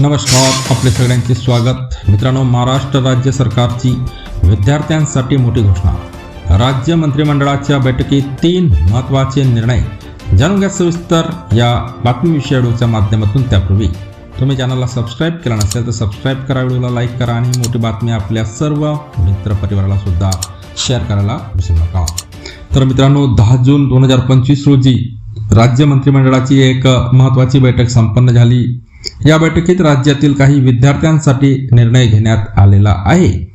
नमस्कार आपले सगळ्यांचे स्वागत. मित्रांनो महाराष्ट्र राज्य सरकारची विद्यार्थ्यांसाठी मोठी घोषणा. राज्य मंत्रिमंडळाच्या बैठकीत तीन महत्त्वाचे निर्णय. जाणून घ्या सविस्तर या बातमीविषयी व्हिडिओच्या माध्यमातून त्यापूर्वी. तुम्ही चॅनलला सबस्क्राईब केला नसेल तर सबस्क्राईब करा व्हिडिओला लाईक करा आणि मोठी बातमी आपल्या सर्व मित्रपरिवाराला सुद्धा शेअर करायला विसरू नका. तर मित्रांनो दहा जून दोन हजार पंचवीस रोजी राज्य मंत्रिमंडळाची एक महत्त्वाची बैठक संपन्न झाली. या बैठकीत राज्यातील काही विद्यार्थ्यांसाठी निर्णय घेण्यात आलेला आहे.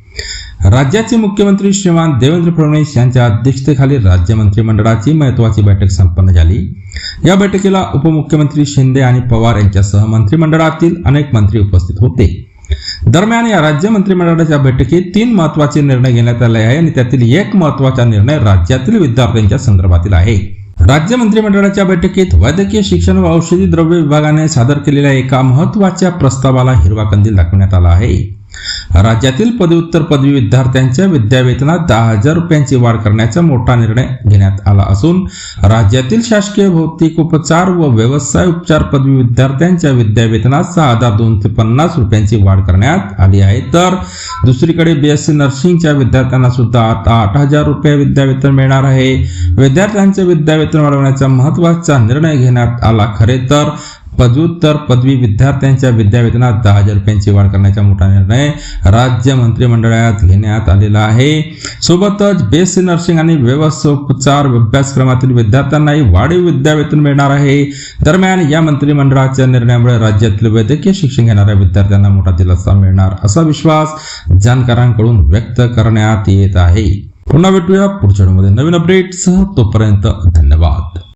राज्याचे मुख्यमंत्री श्रीमान देवेंद्र फडणवीस यांच्या अध्यक्षतेखाली राज्य मंत्रिमंडळाची महत्वाची बैठक संपन्न झाली. या बैठकीला उपमुख्यमंत्री शिंदे आणि पवार यांच्यासह मंत्रिमंडळातील अनेक मंत्री उपस्थित होते. दरम्यान या राज्य मंत्रिमंडळाच्या बैठकीत तीन महत्त्वाचे निर्णय घेण्यात आले आहे आणि त्यातील एक महत्त्वाचा निर्णय राज्यातील विद्यार्थ्यांच्या संदर्भातील आहे. राज्य मंत्रिमंडळाच्या बैठकीत वैद्यकीय शिक्षण व औषधी द्रव्य विभागाने सादर केलेल्या एका महत्त्वाच्या प्रस्तावाला हिरवा कंदील दाखवण्यात आला आहे. राज्यातील पदव्युत्तर पदवी विद्यार्थ्यांच्या विद्यावेतनात दहा हजार रुपयांची वाढ करण्याचा मोठा निर्णय घेण्यात आला असून राज्यातील शासकीय भौतिक उपचार व व्यवसाय उपचार पदवी विद्यार्थ्यांच्या विद्यावेतनात सहा हजार दोनशे पन्नास रुपयांची वाढ करण्यात आली आहे. तर दुसरीकडे बीएससी नर्सिंगच्या विद्यार्थ्यांना सुद्धा आता आठ हजार रुपये विद्यावेतन मिळणार आहे. विद्यार्थ्यांचे विद्यावेतन वाढवण्याचा महत्त्वाचा निर्णय घेण्यात आला खरे तर पदव्युत्तर पदवी विद्यार्थ्यांच्या विद्यावेतनात दहा हजार रुपयांची वाढ करण्याचा मोठा निर्णय राज्य मंत्रिमंडळात घेण्यात आलेला आहे. सोबतच बेस्ट नर्सिंग आणि व्यवस्थोपचार अभ्यासक्रमातील विद्यार्थ्यांनाही वाढीव विद्यावेतन मिळणार आहे. दरम्यान या मंत्रिमंडळाच्या निर्णयामुळे राज्यातील वैद्यकीय शिक्षण घेणाऱ्या विद्यार्थ्यांना मोठा दिलासा मिळणार असा विश्वास जाणकारांकडून व्यक्त करण्यात येत आहे. पुन्हा भेटूया पुढच्या नवीन अपडेटसह तोपर्यंत धन्यवाद.